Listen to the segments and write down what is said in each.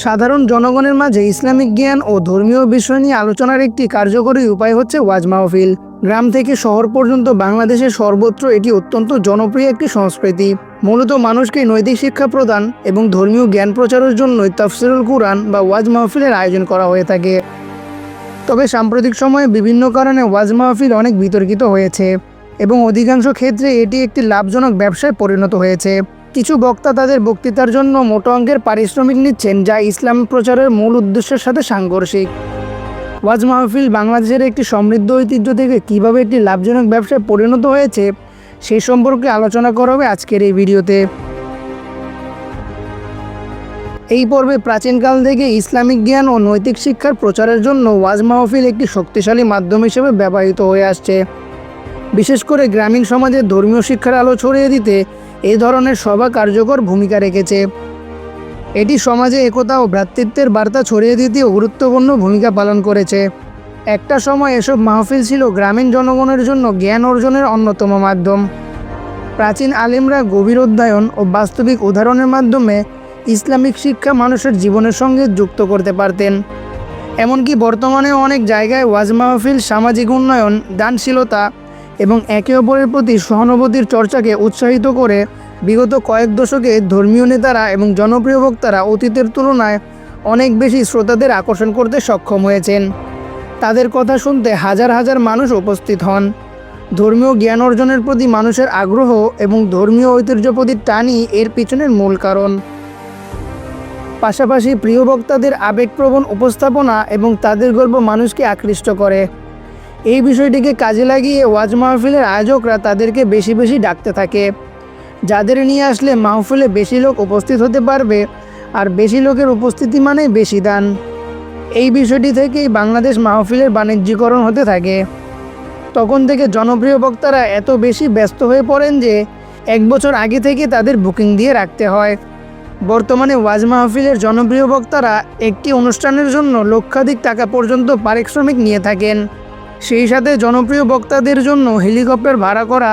সাধারণ জনগণের মাঝে ইসলামিক জ্ঞান ও ধর্মীয় বিষয় নিয়ে আলোচনার একটি কার্যকরী উপায় হচ্ছে ওয়াজ মাহফিল। গ্রাম থেকে শহর পর্যন্ত বাংলাদেশের সর্বত্র এটি অত্যন্ত জনপ্রিয় একটি সংস্কৃতি। মূলত মানুষকে নৈতিক শিক্ষা প্রদান এবং ধর্মীয় জ্ঞান প্রচারের জন্যই তফসিরুল কুরআন বা ওয়াজ মাহফিলের আয়োজন করা হয়ে থাকে। তবে সাম্প্রতিক সময়ে বিভিন্ন কারণে ওয়াজ মাহফিল অনেক বিতর্কিত হয়েছে এবং অধিকাংশ ক্ষেত্রে এটি একটি লাভজনক ব্যবসায় পরিণত হয়েছে। কিছু বক্তা তাদের বক্তৃতার জন্য মোটো অঙ্কের পারিশ্রমিক নিচ্ছেন, যা ইসলাম প্রচারের মূল উদ্দেশ্যের সাথে সাংঘর্ষিক। ওয়াজ মাহফিল বাংলাদেশের একটি সমৃদ্ধ ঐতিহ্য থেকে কীভাবে একটি লাভজনক ব্যবসায় পরিণত হয়েছে সেই সম্পর্কে আলোচনা করা হবে আজকের এই ভিডিওতে। এই পর্বে প্রাচীনকাল থেকে ইসলামিক জ্ঞান ও নৈতিক শিক্ষার প্রচারের জন্য ওয়াজ মাহফিল একটি শক্তিশালী মাধ্যম হিসেবে ব্যবহৃত হয়ে আসছে। বিশেষ করে গ্রামীণ সমাজে ধর্মীয় শিক্ষার আলো ছড়িয়ে দিতে এই ধরনের সভা কার্যকর ভূমিকা রেখেছে। এটি সমাজে একতা ও ভ্রাতৃত্বের বার্তা ছড়িয়ে দিতেও গুরুত্বপূর্ণ ভূমিকা পালন করেছে। একটা সময় এসব মাহফিল ছিল গ্রামীণ জনগণের জন্য জ্ঞান অর্জনের অন্যতম মাধ্যম। প্রাচীন আলিমরা গভীর অধ্যয়ন ও বাস্তবিক উদাহরণের মাধ্যমে ইসলামিক শিক্ষা মানুষের জীবনের সঙ্গে যুক্ত করতে পারতেন। এমনকি বর্তমানে অনেক জায়গায় ওয়াজ মাহফিল, সামাজিক উন্নয়ন, দানশীলতা এবং একে অপরের প্রতি সহানুভূতির চর্চাকে উৎসাহিত করে বিগত কয়েক দশকে ধর্মীয় নেতারা এবং জনপ্রিয় বক্তারা অতীতের তুলনায় অনেক বেশি শ্রোতাদের আকর্ষণ করতে সক্ষম হয়েছেন। তাদের কথা শুনতে হাজার হাজার মানুষ উপস্থিত হন। ধর্মীয় জ্ঞান অর্জনের প্রতি মানুষের আগ্রহ এবং ধর্মীয় ঐতিহ্য প্রতি টানই এর পিছনের মূল কারণ। পাশাপাশি প্রিয় বক্তাদের আবেগপ্রবণ উপস্থাপনা এবং তাদের গল্প মানুষকে আকৃষ্ট করে। এই বিষয়টিকে কাজে লাগিয়ে ওয়াজ মাহফিলের আয়োজকরা তাদেরকে বেশি বেশি ডাকতে থাকে। যাদের নিয়ে আসলে মাহফিলে বেশি লোক উপস্থিত হতে পারবে আর বেশি লোকের উপস্থিতি মানেই বেশি দান। এই বিষয়টি থেকেই বাংলাদেশ মাহফিলের বাণিজ্যিকরণ হতে থাকে। তখন থেকে জনপ্রিয় বক্তারা এত বেশি ব্যস্ত হয়ে পড়েন যে এক বছর আগে থেকে তাদের বুকিং দিয়ে রাখতে হয়। বর্তমানে ওয়াজ মাহফিলের জনপ্রিয় বক্তারা একটি অনুষ্ঠানের জন্য লক্ষাধিক টাকা পর্যন্ত পারিশ্রমিক নিয়ে থাকেন। সেই সাথে জনপ্রিয় বক্তাদের জন্য হেলিকপ্টার ভাড়া করা,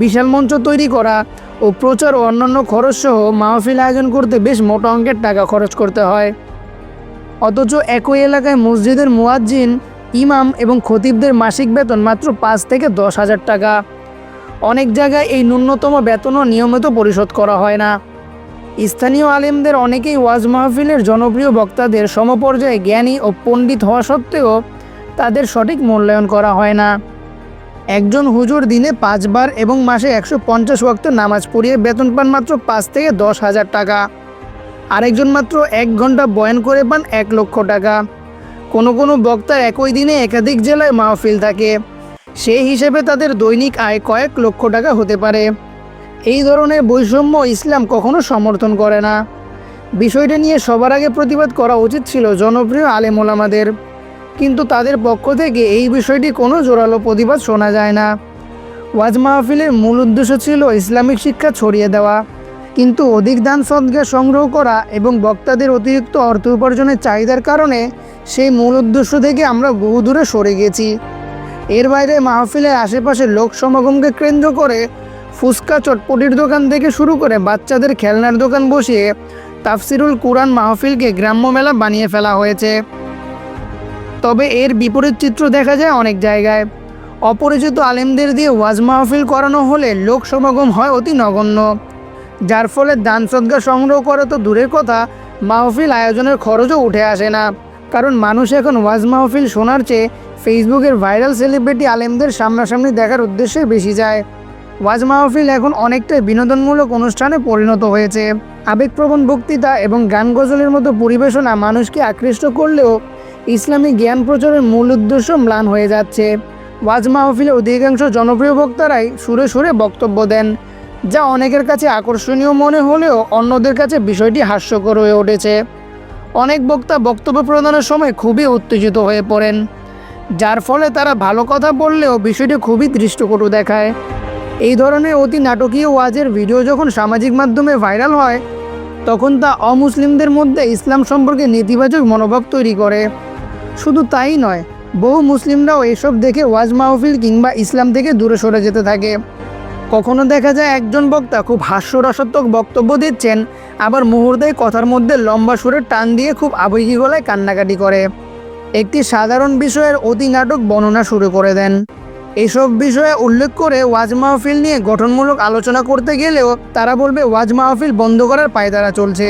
বিশাল মঞ্চ তৈরি করা ও প্রচার ও অন্যান্য খরচ সহ মাহফিল আয়োজন করতে বেশ মোটা অঙ্কের টাকা খরচ করতে হয়। অথচ একই এলাকায় মসজিদের মুয়াজ্জিন, ইমাম এবং খতিবদের মাসিক বেতন মাত্র পাঁচ থেকে দশ হাজার টাকা। অনেক জায়গায় এই ন্যূনতম বেতনও নিয়মিত পরিশোধ করা হয় না। স্থানীয় আলেমদের অনেকেই ওয়াজ মাহফিলের জনপ্রিয় বক্তাদের সমপর্যায়ে জ্ঞানী ও পণ্ডিত হওয়া সত্ত্বেও তাদের সঠিক মূল্যায়ন করা হয় না। একজন হুজুর দিনে পাঁচবার এবং মাসে একশো পঞ্চাশ ওয়াক্ত নামাজ পড়িয়ে বেতন পান মাত্র পাঁচ থেকে দশ হাজার টাকা। আরেকজন মাত্র এক ঘণ্টা বয়ান করে পান এক লক্ষ টাকা। কোনো কোনো বক্তার একই দিনে একাধিক জেলায় মাহফিল থাকে। সেই হিসেবে তাদের দৈনিক আয় কয়েক লক্ষ টাকা হতে পারে। এই ধরনের বৈষম্য ইসলাম কখনো সমর্থন করে না। বিষয়টা নিয়ে সবার আগে প্রতিবাদ করা উচিত ছিল জনপ্রিয় আলেম ওলামাদের। কিন্তু তাদের পক্ষ থেকে এই বিষয়টি কোনো জোরালো প্রতিবাদ শোনা যায় না। ওয়াজ মাহফিলের মূল উদ্দেশ্য ছিল ইসলামিক শিক্ষা ছড়িয়ে দেওয়া। কিন্তু অধিক দান সদ্গা সংগ্রহ করা এবং বক্তাদের অতিরিক্ত অর্থ উপার্জনের চাহিদার কারণে সেই মূল উদ্দেশ্য থেকে আমরা বহু দূরে সরে গেছি। এর বাইরে মাহফিলের আশেপাশে লোক সমাগমকে কেন্দ্র করে ফুচকা চটপটির দোকান থেকে শুরু করে বাচ্চাদের খেলনার দোকান বসিয়ে তাফসিরুল কুরআন মাহফিলকে গ্রাম্য মেলা বানিয়ে ফেলা হয়েছে। তবে এর বিপরীত চিত্র দেখা যায় অনেক জায়গায়। অপরিচিত আলেমদের দিয়ে ওয়াজ মাহফিল করানো হলে লোক সমাগম হয় অতি নগণ্য। যার ফলে দান সদ্গা সংগ্রহ করা তো দূরের কথা, মাহফিল আয়োজনের খরচও উঠে আসে না। কারণ মানুষ এখন ওয়াজ মাহফিল শোনার চেয়ে ফেসবুকের ভাইরাল সেলিব্রিটি আলেমদের সামনাসামনি দেখার উদ্দেশ্যে বেশি যায়। ওয়াজ মাহফিল এখন অনেকটাই বিনোদনমূলক অনুষ্ঠানে পরিণত হয়েছে। আবেগপ্রবণ বক্তৃতা এবং গান গজলের মতো পরিবেশনা মানুষকে আকৃষ্ট করলেও ইসলামী জ্ঞান প্রচারের মূল উদ্দেশ্য ম্লান হয়ে যাচ্ছে। ওয়াজ মাহফিলে অধিকাংশ জনপ্রিয় বক্তারাই সুরে সুরে বক্তব্য দেন, যা অনেকের কাছে আকর্ষণীয় মনে হলেও অন্যদের কাছে বিষয়টি হাস্যকর হয়ে উঠেছে। অনেক বক্তা বক্তব্য প্রদানের সময় খুবই উত্তেজিত হয়ে পড়েন, যার ফলে তারা ভালো কথা বললেও বিষয়টি খুবই দৃষ্টকটু দেখায়। এই ধরনের অতি নাটকীয় ওয়াজের ভিডিও যখন সামাজিক মাধ্যমে ভাইরাল হয়, তখন তা অমুসলিমদের মধ্যে ইসলাম সম্পর্কে নেতিবাচক মনোভাব তৈরি করে। শুধু তাই নয়, বহু মুসলিমরাও এসব দেখে ওয়াজ মাহফিল কিংবা ইসলাম থেকে দূরে সরে যেতে থাকে। কখনো দেখা যায় একজন বক্তা খুব হাস্যরসাত্মক বক্তব্য দিচ্ছেন, আবার মুহূর্তে কথার মধ্যে লম্বা সুরে টান দিয়ে খুব আবেগী গলায় কান্নাকাটি করে। একটি সাধারণ বিষয়ের অতি নাটক বর্ণনা শুরু করে দেন। এসব বিষয়ে উল্লেখ করে ওয়াজ মাহফিল নিয়ে গঠনমূলক আলোচনা করতে গেলেও তারা বলবে ওয়াজ মাহফিল বন্ধ করার পায়তারা চলছে।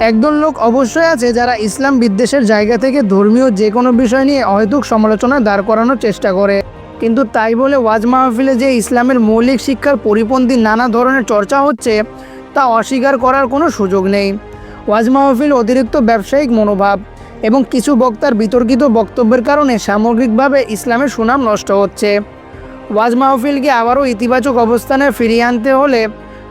একদল লোক অবশ্যই আছে যারা ইসলাম বিদ্বেষের জায়গা থেকে ধর্মীয় যে কোনো বিষয় নিয়ে অহেতুক সমালোচনা দাঁড় করানোর চেষ্টা করে। কিন্তু তাই বলে ওয়াজ মাহফিলে যে ইসলামের মৌলিক শিক্ষার পরিপন্থী নানা ধরনের চর্চা হচ্ছে, তা অস্বীকার করার কোনো সুযোগ নেই। ওয়াজ মাহফিল অতিরিক্ত ব্যবসায়িক মনোভাব এবং কিছু বক্তার বিতর্কিত বক্তব্যের কারণে সামগ্রিকভাবে ইসলামের সুনাম নষ্ট হচ্ছে। ওয়াজ মাহফিলকে আবারও ইতিবাচক অবস্থানে ফিরিয়ে আনতে হলে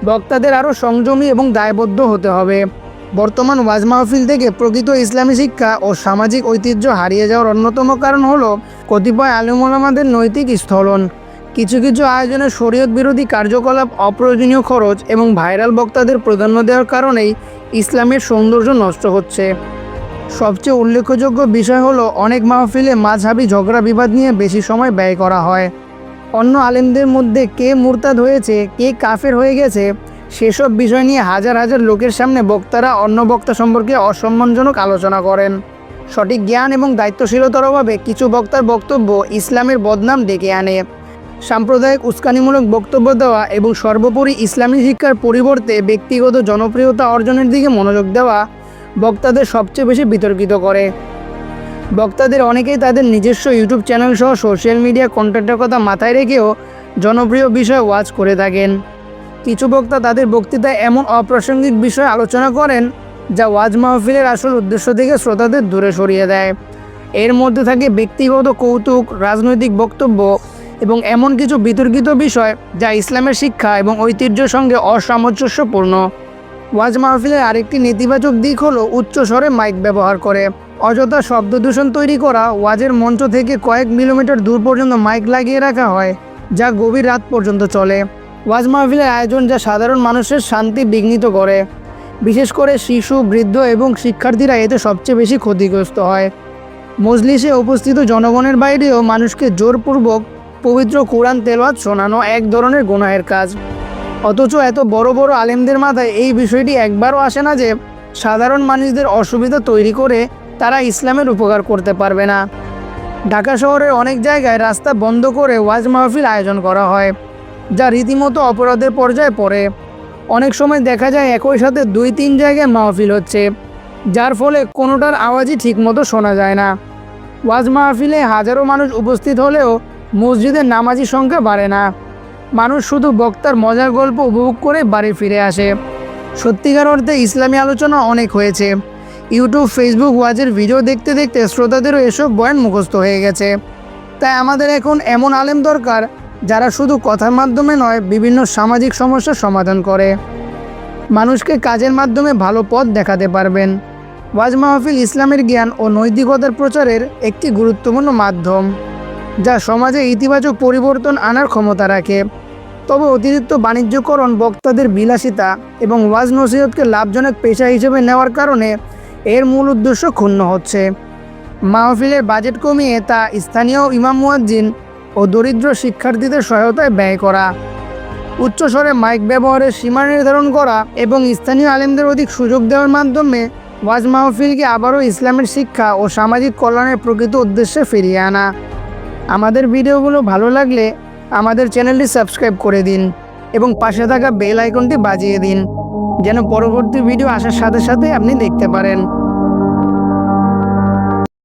বক্তাদের আরও সংযমী এবং দায়বদ্ধ হতে হবে। বর্তমান ওয়াজ মাহফিল থেকে প্রকৃত ইসলামী শিক্ষা ও সামাজিক ঐতিহ্য হারিয়ে যাওয়ার অন্যতম কারণ হলো কতিপয় আলিমুলামাদের নৈতিক স্থলন। কিছু কিছু আয়োজনে শরীয়ত বিরোধী কার্যকলাপ, অপ্রয়োজনীয় খরচ এবং ভাইরাল বক্তাদের প্রাধান্য দেওয়ার কারণেই ইসলামের সৌন্দর্য নষ্ট হচ্ছে। সবচেয়ে উল্লেখযোগ্য বিষয় হলো অনেক মাহফিলে মাঝহাবি ঝগড়া বিবাদ নিয়ে বেশি সময় ব্যয় করা হয়। অন্য আলেমদের মধ্যে কে মুরতাদ হয়েছে, কে কাফের হয়ে গেছে সেসব বিষয় নিয়ে হাজার হাজার লোকের সামনে বক্তারা অন্য বক্তা সম্পর্কে অসম্মানজনক আলোচনা করেন। সঠিক জ্ঞান এবং দায়িত্বশীলতার অভাবে কিছু বক্তার বক্তব্য ইসলামের বদনাম ডেকে আনে। সাম্প্রদায়িক উস্কানিমূলক বক্তব্য দেওয়া এবং সর্বোপরি ইসলামী শিক্ষার পরিবর্তে ব্যক্তিগত জনপ্রিয়তা অর্জনের দিকে মনোযোগ দেওয়া বক্তাদের সবচেয়ে বেশি বিতর্কিত করে। বক্তাদের অনেকেই তাদের নিজস্ব ইউটিউব চ্যানেল সহ সোশ্যাল মিডিয়া কন্টেন্টের কথা মাথায় রেখেও জনপ্রিয় বিষয় ওয়াচ করে থাকেন। কিছু বক্তা তাদের বক্তৃতায় এমন অপ্রাসঙ্গিক বিষয় আলোচনা করেন যা ওয়াজ মাহফিলের আসল উদ্দেশ্য থেকে শ্রোতাদের দূরে সরিয়ে দেয়। এর মধ্যে থাকে ব্যক্তিগত কৌতুক, রাজনৈতিক বক্তব্য এবং এমন কিছু বিতর্কিত বিষয় যা ইসলামের শিক্ষা এবং ঐতিহ্যের সঙ্গে অসামঞ্জস্যপূর্ণ। ওয়াজ মাহফিলের আরেকটি নেতিবাচক দিক হলো উচ্চ স্বরে মাইক ব্যবহার করে। অযথা শব্দ দূষণ তৈরি করা ওয়াজের মঞ্চ থেকে কয়েক মিলিমিটার দূর পর্যন্ত মাইক লাগিয়ে রাখা হয়, যা গভীর রাত পর্যন্ত চলে। ওয়াজ মাহফিলের আয়োজন যা সাধারণ মানুষের শান্তি বিঘ্নিত করে। বিশেষ করে শিশু, বৃদ্ধ এবং শিক্ষার্থীরা এতে সবচেয়ে বেশি ক্ষতিগ্রস্ত হয়। মজলিসে উপস্থিত জনগণের বাইরেও মানুষকে জোরপূর্বক পবিত্র কোরআন তেলওয়াত শোনানো এক ধরনের গুনাহের কাজ। অথচ এত বড় বড় আলেমদের মাথায় এই বিষয়টি একবারও আসে না যে, সাধারণ মানুষদের অসুবিধা তৈরি করে তারা ইসলামের উপকার করতে পারবে না। ঢাকা শহরের অনেক জায়গায় রাস্তা বন্ধ করে ওয়াজ মাহফিল আয়োজন করা হয়। যা রীতিমতো অপরাধের পর্যায়ে পড়ে। অনেক সময় দেখা যায় একই সাথে দুই তিন জায়গায় মাহফিল হচ্ছে, যার ফলে কোনোটার আওয়াজই ঠিকমতো শোনা যায় না। ওয়াজ মাহফিলে হাজারো মানুষ উপস্থিত হলেও মসজিদের নামাজি সংখ্যা বাড়ে না। মানুষ শুধু বক্তার মজার গল্প উপভোগ করে বাড়ি ফিরে আসে। সত্যিকার অর্থে ইসলামী আলোচনা অনেক হয়েছে। ইউটিউব, ফেসবুক ওয়াজের ভিডিও দেখতে দেখতে শ্রোতাদেরও এসব বয়ান মুখস্থ হয়ে গেছে। তাই আমাদের এখন এমন আলেম দরকার যারা শুধু কথার মাধ্যমে নয়, বিভিন্ন সামাজিক সমস্যার সমাধান করে। মানুষকে কাজের মাধ্যমে ভালো পথ দেখাতে পারবেন। ওয়াজ মাহফিল ইসলামের জ্ঞান ও নৈতিকতার প্রচারের একটি গুরুত্বপূর্ণ মাধ্যম, যা সমাজে ইতিবাচক পরিবর্তন আনার ক্ষমতা রাখে। তবে অতিরিক্ত বাণিজ্যকরণ বক্তাদের বিলাসিতা এবং ওয়াজ নসিহতকে লাভজনক পেশা হিসেবে নেওয়ার কারণে এর মূল উদ্দেশ্য ক্ষুণ্ণ হচ্ছে। মাহফিলের বাজেট কমিয়ে তা স্থানীয় ইমাম মুয়াজ্জিন ও দরিদ্র শিক্ষার্থীদের সহায়তায় ব্যয় করা। উচ্চস্বরে মাইক ব্যবহারের সীমা নির্ধারণ করা এবং স্থানীয় আলেমদের অধিক সুযোগ দেওয়ার মাধ্যমে ওয়াজ মাহফিলকে আবারও ইসলামের শিক্ষা ও সামাজিক কল্যাণের প্রকৃত উদ্দেশ্যে ফিরিয়ে আনা। আমাদের ভিডিওগুলো ভালো লাগলে আমাদের চ্যানেলটি সাবস্ক্রাইব করে দিন এবং পাশে থাকা বেল আইকনটি বাজিয়ে দিন, যেন পরবর্তী ভিডিও আসার সাথে সাথে আপনি দেখতে পারেন।